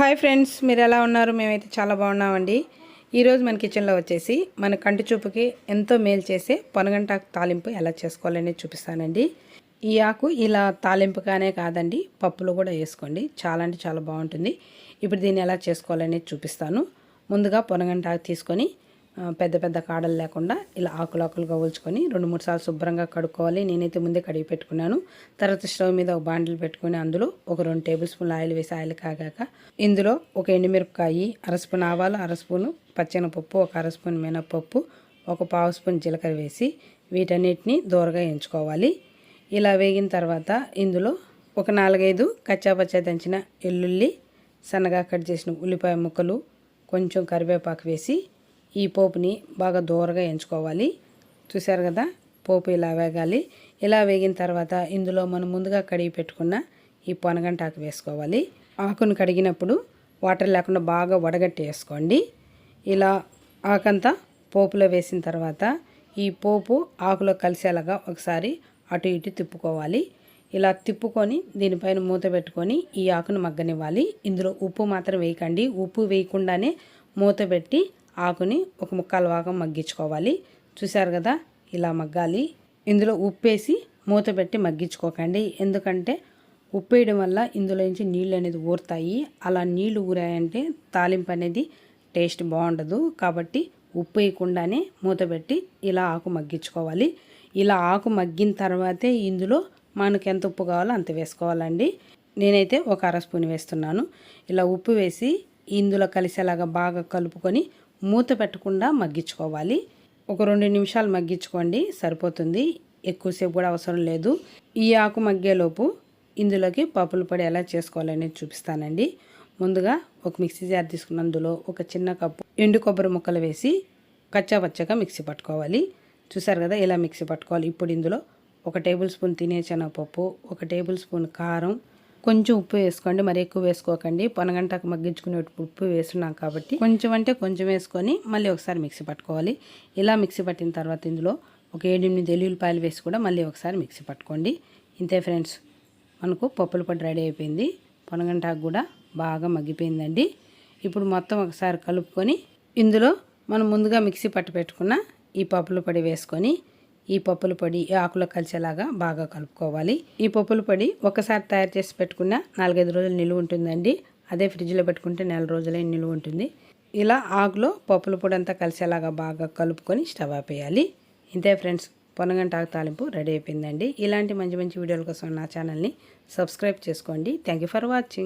Hi friends మీరు ఎలా ఉన్నారు? మేమైతే చాలా బాగున్నామండి. ఈరోజు మన కిచెన్లో వచ్చేసి మన కంటి చూపుకి ఎంతో మేలు చేసే పొనగంటాకు తాలింపు ఎలా చేసుకోవాలనేది చూపిస్తానండి. ఈ ఆకు ఇలా తాలింపుగానే కాదండి పప్పులో కూడా వేసుకోండి. చాలా అంటే చాలా బాగుంటుంది. ఇప్పుడు దీన్ని ఎలా చేసుకోవాలనేది చూపిస్తాను. ముందుగా పొనగంటాకు తీసుకొని పెద్ద పెద్ద కాడలు లేకుండా ఇలా ఆకులు ఆకులుగా ఒలుచుకొని రెండు మూడు సార్లు శుభ్రంగా కడుక్కోవాలి. నేనైతే ముందే కడిగి పెట్టుకున్నాను. తర్వాత స్టవ్ మీద ఒక బాండిల్ పెట్టుకుని అందులో ఒక రెండు టేబుల్ స్పూన్లు ఆయిల్ వేసి ఆయిల్ కాగాక ఇందులో ఒక ఎండుమిరపకాయి అర స్పూన్ ఆవాలు అర స్పూను పచ్చెనపప్పు ఒక అర స్పూన్ మినపప్పు ఒక పావు స్పూన్ జీలకర్ర వేసి వీటన్నిటిని దూరగా ఎంచుకోవాలి. ఇలా వేగిన తర్వాత ఇందులో ఒక నాలుగైదు కచ్చాపచ్చా దంచిన ఎల్లుల్లి సన్నగా కట్ చేసిన ఉల్లిపాయ ముక్కలు కొంచెం కరివేపాకు వేసి ఈ పోపుని బాగా దూరగా ఎంచుకోవాలి. చూసారు కదా? పోపు ఇలా వేగాలి. ఇలా వేగిన తర్వాత ఇందులో మనం ముందుగా కడిగి పెట్టుకున్న ఈ పొనగంట ఆకు వేసుకోవాలి. ఆకును కడిగినప్పుడు వాటర్ లేకుండా బాగా వడగట్టి వేసుకోండి. ఇలా ఆకంతా పోపులో వేసిన తర్వాత ఈ పోపు ఆకులో కలిసేలాగా ఒకసారి అటు ఇటు తిప్పుకోవాలి. ఇలా తిప్పుకొని దీనిపైన మూత పెట్టుకొని ఈ ఆకును మగ్గనివ్వాలి. ఇందులో ఉప్పు మాత్రం వేయకండి. ఉప్పు వేయకుండానే మూత పెట్టి ఆకుని ఒక ముక్కాల భాగం మగ్గించుకోవాలి. చూశారు కదా? ఇలా మగ్గాలి. ఇందులో ఉప్పు వేసి మూత పెట్టి మగ్గించుకోకండి. ఎందుకంటే ఉప్పు వేయడం వల్ల ఇందులో నుంచి నీళ్ళు అనేది ఊరుతాయి. అలా నీళ్ళు ఊరాయంటే తాలింపు అనేది టేస్ట్ బాగుండదు. కాబట్టి ఉప్పు వేయకుండానే మూత పెట్టి ఇలా ఆకు మగ్గించుకోవాలి. ఇలా ఆకు మగ్గిన తర్వాతే ఇందులో మనకు ఎంత ఉప్పు కావాలో అంత వేసుకోవాలండి. నేనైతే ఒక అర స్పూన్ వేస్తున్నాను. ఇలా ఉప్పు వేసి ఇందులో కలిసేలాగా బాగా కలుపుకొని మూత పెట్టకుండా మగ్గించుకోవాలి. ఒక రెండు నిమిషాలు మగ్గించుకోండి సరిపోతుంది. ఎక్కువసేపు కూడా అవసరం లేదు. ఈ ఆకు మగ్గేలోపు ఇందులోకి పప్పుల పొడి ఎలా చేసుకోవాలనేది చూపిస్తానండి. ముందుగా ఒక మిక్సీ జార్ తీసుకున్న అందులో ఒక చిన్న కప్పు ఎండు కొబ్బరి ముక్కలు వేసి కచ్చా పచ్చగా మిక్సీ పట్టుకోవాలి. చూసారు కదా ఇలా మిక్సీ పట్టుకోవాలి. ఇప్పుడు ఇందులో ఒక టేబుల్ స్పూన్ తినే శనగపప్పు ఒక టేబుల్ స్పూన్ కారం కొంచెం ఉప్పు వేసుకోండి మరి ఎక్కువ వేసుకోకండి. పొనగంటకు మగ్గించుకునే ఉప్పు వేస్తున్నాం కాబట్టి కొంచెం అంటే కొంచెం వేసుకొని మళ్ళీ ఒకసారి మిక్సీ పట్టుకోవాలి. ఇలా మిక్సీ పట్టిన తర్వాత ఇందులో ఒక ఏడెనిమిది ఎల్లుల్లిపాయలు వేసి కూడా మళ్ళీ ఒకసారి మిక్సీ పట్టుకోండి. ఇంతే ఫ్రెండ్స్ మనకు పప్పుల పొడి రెడీ అయిపోయింది. పొనగంటాకు కూడా బాగా మగ్గిపోయిందండి. ఇప్పుడు మొత్తం ఒకసారి కలుపుకొని ఇందులో మనం ముందుగా మిక్సీ పట్టి పెట్టుకున్న ఈ పప్పుల పొడి వేసుకొని ఈ పప్పుల పొడి ఈ ఆకులో కలిసేలాగా బాగా కలుపుకోవాలి. ఈ పప్పుల పొడి ఒకసారి తయారు చేసి పెట్టుకున్న నాలుగైదు రోజులు నిలువ ఉంటుందండి. అదే ఫ్రిడ్జ్లో పెట్టుకుంటే నెల రోజులే నిలువ ఉంటుంది. ఇలా ఆకులో పప్పుల పొడి అంతా కలిసేలాగా బాగా కలుపుకొని స్టవ్ ఆపేయాలి. ఇంతే ఫ్రెండ్స్ పొనగంట ఆకు తాలింపు రెడీ అయిపోయిందండి. ఇలాంటి మంచి మంచి వీడియోల కోసం నా ఛానల్ని సబ్స్క్రైబ్ చేసుకోండి. Thank for watching.